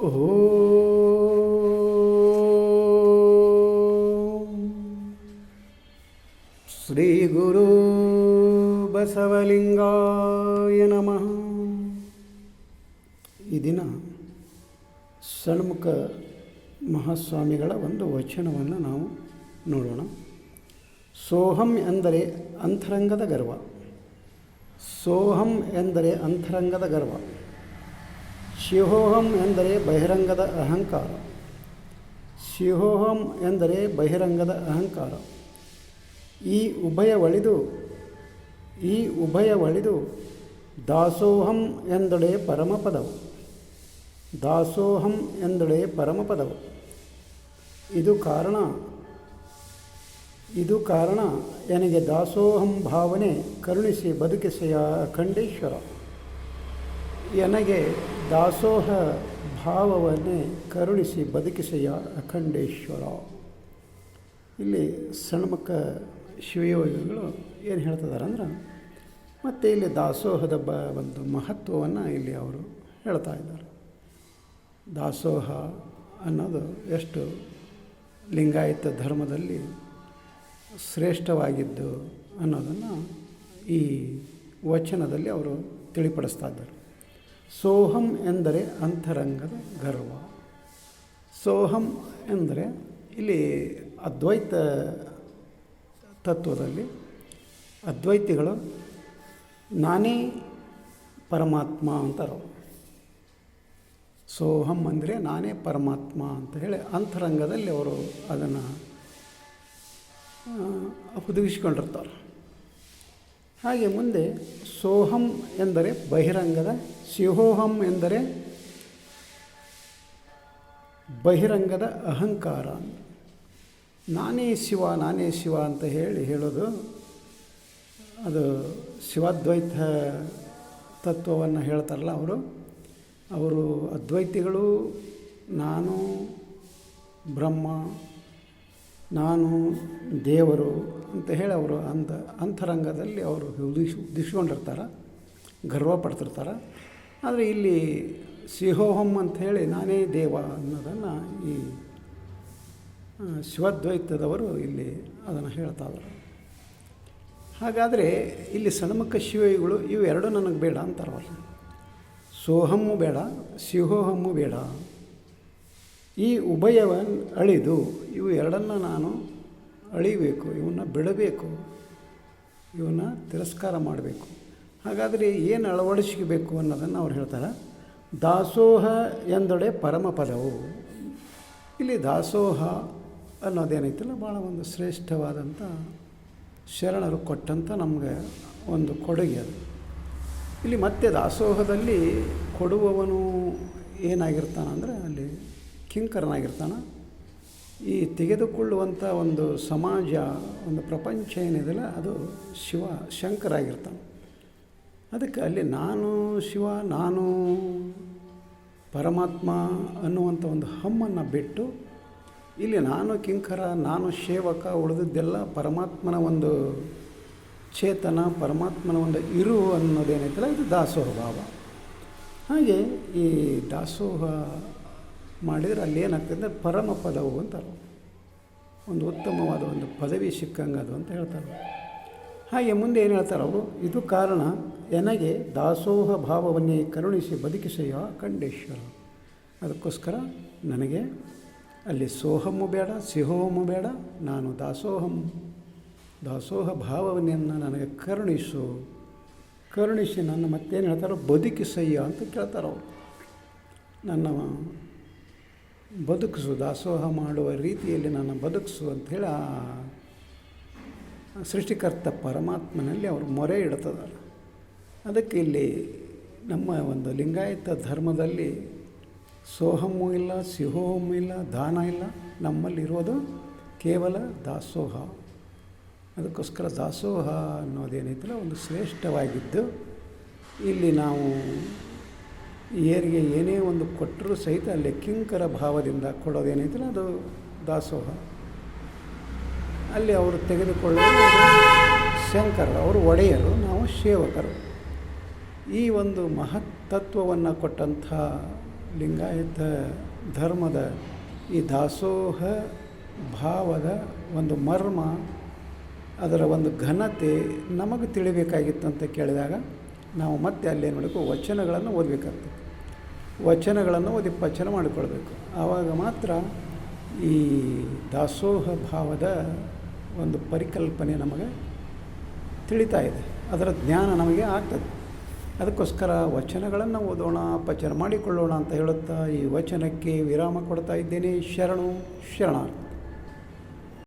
ಓಂ ಶ್ರೀ ಗುರು ಬಸವಲಿಂಗಾಯ ನಮಃ ಈ ದಿನ ಷಣ್ಮುಖ ಮಹಾಸ್ವಾಮಿಗಳ ಒಂದು ವಚನವನ್ನು ನಾವು ನೋಡೋಣ. ಸೋಹಂ ಎಂದರೆ ಅಂತರಂಗದ ಗರ್ವ. ಸೋಹಂ ಎಂದರೆ ಅಂತರಂಗದ ಗರ್ವ. ಶಿವೋಹಂ ಎಂದರೆ ಬಹಿರಂಗದ ಅಹಂಕಾರ. ಶಿಹೋಹಂ ಎಂದರೆ ಬಹಿರಂಗದ ಅಹಂಕಾರ. ಈ ಉಭಯ ಒಳಿದು, ಈ ಉಭಯ ಒಳಿದು ದಾಸೋಹಂ ಎಂದಡೆ ಪರಮಪದವು. ದಾಸೋಹಂ ಎಂದಡೆ ಪರಮಪದವು. ಇದು ಕಾರಣ ಇದು ಕಾರಣ ನನಗೆ ದಾಸೋಹಂ ಭಾವನೆ ಕರುಣಿಸಿ ಬದುಕಿಸೆಯ ಅಖಂಡೇಶ್ವರ ನನಗೆ ದಾಸೋಹ ಭಾವವನ್ನೇ ಕರುಣಿಸಿ ಬದುಕಿಸೆಯ ಅಖಂಡೇಶ್ವರ. ಇಲ್ಲಿ ಸಣ್ಮಕ್ಕ ಶಿವಯೋಗಿಗಳು ಏನು ಹೇಳ್ತಿದ್ದಾರೆ ಅಂದ್ರೆ ಮತ್ತು ಇಲ್ಲಿ ದಾಸೋಹದ ಬ ಒಂದು ಮಹತ್ವವನ್ನು ಇಲ್ಲಿ ಅವರು ಹೇಳ್ತಾ ಇದ್ದಾರೆ. ದಾಸೋಹ ಅನ್ನೋದು ಎಷ್ಟು ಲಿಂಗಾಯತ ಧರ್ಮದಲ್ಲಿ ಶ್ರೇಷ್ಠವಾಗಿದ್ದು ಅನ್ನೋದನ್ನು ಈ ವಚನದಲ್ಲಿ ಅವರು ತಿಳಿಪಡಿಸ್ತಾ ಇದ್ದಾರೆ. ಸೋಹಂ ಎಂದರೆ ಅಂತರಂಗದ ಗರ್ವ. ಸೋಹಂ ಎಂದರೆ ಇಲ್ಲಿ ಅದ್ವೈತ ತತ್ವದಲ್ಲಿ ಅದ್ವೈತಿಗಳು ನಾನೇ ಪರಮಾತ್ಮ ಅಂತಾರೋ ಸೋಹಂ ಅಂದರೆ ನಾನೇ ಪರಮಾತ್ಮ ಅಂತ ಹೇಳಿ ಅಂತರಂಗದಲ್ಲಿ ಅವರು ಅದನ್ನು ಹುದುಗಿಸ್ಕೊಂಡಿರ್ತಾರೆ ಹಾಗೆ ಮುಂದೆ ಸೋಹಂ ಎಂದರೆ ಬಹಿರಂಗದ, ಸಿಹೋಹಂ ಎಂದರೆ ಬಹಿರಂಗದ ಅಹಂಕಾರ. ನಾನೇ ಶಿವ ನಾನೇ ಶಿವ ಅಂತ ಹೇಳಿ ಹೇಳೋದು ಅದು ಶಿವಾದ್ವೈತ ತತ್ವವನ್ನು ಹೇಳ್ತಾರಲ್ಲ ಅವರು. ಅವರು ಅದ್ವೈತಿಗಳು, ನಾನು ಬ್ರಹ್ಮ, ನಾನು ದೇವರು. ಅಂತ ಹೇಳಿ ಅವರು ಅಂತ ಅಂತರಂಗದಲ್ಲಿ ಅವರು ಉದಿಸ್ ಉದಿಸ್ಕೊಂಡಿರ್ತಾರೆ ಗರ್ವ ಪಡ್ತಿರ್ತಾರೆ. ಆದರೆ ಇಲ್ಲಿ ಸಿಹೋಹಂ ಅಂಥೇಳಿ ನಾನೇ ದೇವ ಅನ್ನೋದನ್ನು ಈ ಶಿವದ್ವೈತದವರು ಇಲ್ಲಿ ಅದನ್ನು ಹೇಳ್ತಾ ಇದ್ದಾರೆ ಹಾಗಾದರೆ ಇಲ್ಲಿ ಸಣ್ಮಕ್ಕ ಶಿವಯುಗಳು ಇವು ಎರಡು ನನಗೆ ಬೇಡ ಅಂತಾರವಲ್ಲ. ಸೋಹಮ್ಮು ಬೇಡ, ಸಿಹೋಹಮ್ಮು ಬೇಡ. ಈ ಉಭಯವನ್ನು ಅಳಿದು ಇವು ಎರಡನ್ನು ನಾನು ಅಳಿಬೇಕು, ಇವನ್ನ ಬಿಡಬೇಕು, ಇವನ್ನ ತಿರಸ್ಕಾರ ಮಾಡಬೇಕು. ಹಾಗಾದರೆ ಏನು ಅಳವಡಿಸಬೇಕು ಅನ್ನೋದನ್ನು ಅವ್ರು ಹೇಳ್ತಾರೆ. ದಾಸೋಹ ಎಂದೊಡೆ ಪರಮಪದವು ಇಲ್ಲಿ ದಾಸೋಹ ಅನ್ನೋದೇನೈತಲ್ಲ ಭಾಳ ಒಂದು ಶ್ರೇಷ್ಠವಾದಂಥ ಶರಣರು ಕೊಟ್ಟಂಥ ನಮಗೆ ಒಂದು ಕೊಡುಗೆ ಅದು. ಇಲ್ಲಿ ಮತ್ತೆ ದಾಸೋಹದಲ್ಲಿ ಕೊಡುವವನು ಏನಾಗಿರ್ತಾನಂದರೆ ಅಲ್ಲಿ ಕಿಂಕರನಾಗಿರ್ತಾನೆ. ಈ ತೆಗೆದುಕೊಳ್ಳುವಂಥ ಒಂದು ಸಮಾಜ, ಒಂದು ಪ್ರಪಂಚ ಏನಿದೆಯಲ್ಲ, ಅದು ಶಿವ ಶಂಕರಾಗಿರ್ತಾನೆ. ಅದಕ್ಕೆ ಅಲ್ಲಿ ನಾನು ಶಿವ, ನಾನು ಪರಮಾತ್ಮ ಅನ್ನುವಂಥ ಒಂದು ಹಮ್ಮನ್ನು ಬಿಟ್ಟು, ಇಲ್ಲಿ ನಾನು ಕಿಂಕರ, ನಾನು ಸೇವಕ, ಉಳಿದಿದ್ದೆಲ್ಲ ಪರಮಾತ್ಮನ ಒಂದು ಚೇತನ, ಪರಮಾತ್ಮನ ಒಂದು ಇರು ಅನ್ನೋದೇನೈತಲ್ಲ ಇದು ದಾಸೋಹ ಭಾವ. ಹಾಗೆ ಈ ದಾಸೋಹ ಮಾಡಿದರೆ ಅಲ್ಲಿ ಏನಾಗ್ತದೆ? ಪರಮ ಪದವು ಅಂತಾರೆ. ಒಂದು ಉತ್ತಮವಾದ ಒಂದು ಪದವಿ ಸಿಕ್ಕಂಗೆ ಅದು ಅಂತ ಹೇಳ್ತಾರೆ. ಹಾಗೆ ಮುಂದೆ ಏನು ಹೇಳ್ತಾರೆ ಅವರು? ಇದು ಕಾರಣ ನನಗೆ ದಾಸೋಹ ಭಾವವನ್ನೇ ಕರುಣಿಸಿ ಬದುಕಿಸೆಯ ಖಂಡೇಶ್ವರ. ಅದಕ್ಕೋಸ್ಕರ ನನಗೆ ಅಲ್ಲಿ ಸೋಹಮ್ಮು ಬೇಡ ಸಿಹೋಹಮ್ಮು ಬೇಡ, ನಾನು ದಾಸೋಹಂ, ದಾಸೋಹ ಭಾವವನ್ನೆನ್ನು ನನಗೆ ಕರುಣಿಸು. ಕರುಣಿಸಿ ನನ್ನ ಮತ್ತೇನು ಹೇಳ್ತಾರೋ? ಬದುಕಿಸಯ್ಯ ಅಂತ ಕೇಳ್ತಾರೆ ಅವರು. ನನ್ನ ಬದುಕಿಸು, ದಾಸೋಹ ಮಾಡುವ ರೀತಿಯಲ್ಲಿ ನಾನು ಬದುಕಿಸು ಅಂಥೇಳಿ ಆ ಸೃಷ್ಟಿಕರ್ತ ಪರಮಾತ್ಮನಲ್ಲಿ ಅವರು ಮೊರೆ ಇಡ್ತದಾರೆ ಅದಕ್ಕೆ ಇಲ್ಲಿ ನಮ್ಮ ಒಂದು ಲಿಂಗಾಯತ ಧರ್ಮದಲ್ಲಿ ಸೋಹಮ್ಮು ಇಲ್ಲ, ಸಿಹೋಹಮ್ಮು ಇಲ್ಲ, ದಾನ ಇಲ್ಲ ನಮ್ಮಲ್ಲಿರೋದು ಕೇವಲ ದಾಸೋಹ. ಅದಕ್ಕೋಸ್ಕರ ದಾಸೋಹ ಅನ್ನೋದೇನೈತಲ್ಲ ಒಂದು ಶ್ರೇಷ್ಠವಾಗಿದ್ದು ಇಲ್ಲಿ ನಾವು ಏರಿಗೆ ಏನೇ ಒಂದು ಕೊಟ್ಟರೂ ಸಹಿತ ಅಲ್ಲಿ ಕಿಂಕರ ಭಾವದಿಂದ ಕೊಡೋದೇನೈತಲ್ಲ, ಅದು ದಾಸೋಹ. ಅಲ್ಲಿ ಅವರು ತೆಗೆದುಕೊಳ್ಳೋದು ಶಂಕರ ಅವರು ಒಡೆಯರು, ನಾವು ಸೇವಕರು ಈ ಒಂದು ಮಹತ್ತತ್ವವನ್ನು ಕೊಟ್ಟಂಥ ಲಿಂಗಾಯತ ಧರ್ಮದ ಈ ದಾಸೋಹ ಭಾವದ ಒಂದು ಮರ್ಮ, ಅದರ ಒಂದು ಘನತೆ ನಮಗೆ ತಿಳಿಬೇಕಾಗಿತ್ತು ಅಂತ ಕೇಳಿದಾಗ ನಾವು ಮತ್ತೆ ಅಲ್ಲೇನು ಮಾಡಬೇಕು ವಚನಗಳನ್ನು ಓದಬೇಕಾಗ್ತದೆ. ವಚನಗಳನ್ನು ಓದಿ ಪಚನ ಮಾಡಿಕೊಳ್ಬೇಕು. ಆವಾಗ ಮಾತ್ರ ಈ ದಾಸೋಹ ಭಾವದ ಒಂದು ಪರಿಕಲ್ಪನೆ ನಮಗೆ ತಿಳಿತಾ ಇದೆ. ಅದರ ಜ್ಞಾನ ನಮಗೆ ಆಗ್ತದೆ. ಅದಕ್ಕೋಸ್ಕರ ವಚನಗಳನ್ನು ಓದೋಣ ಪಚನ ಮಾಡಿಕೊಳ್ಳೋಣ ಅಂತ ಹೇಳುತ್ತಾ ಈ ವಚನಕ್ಕೆ ವಿರಾಮ ಕೊಡ್ತಾ ಇದ್ದೇನೆ. ಶರಣು ಶರಣಾರ್ಥಿ.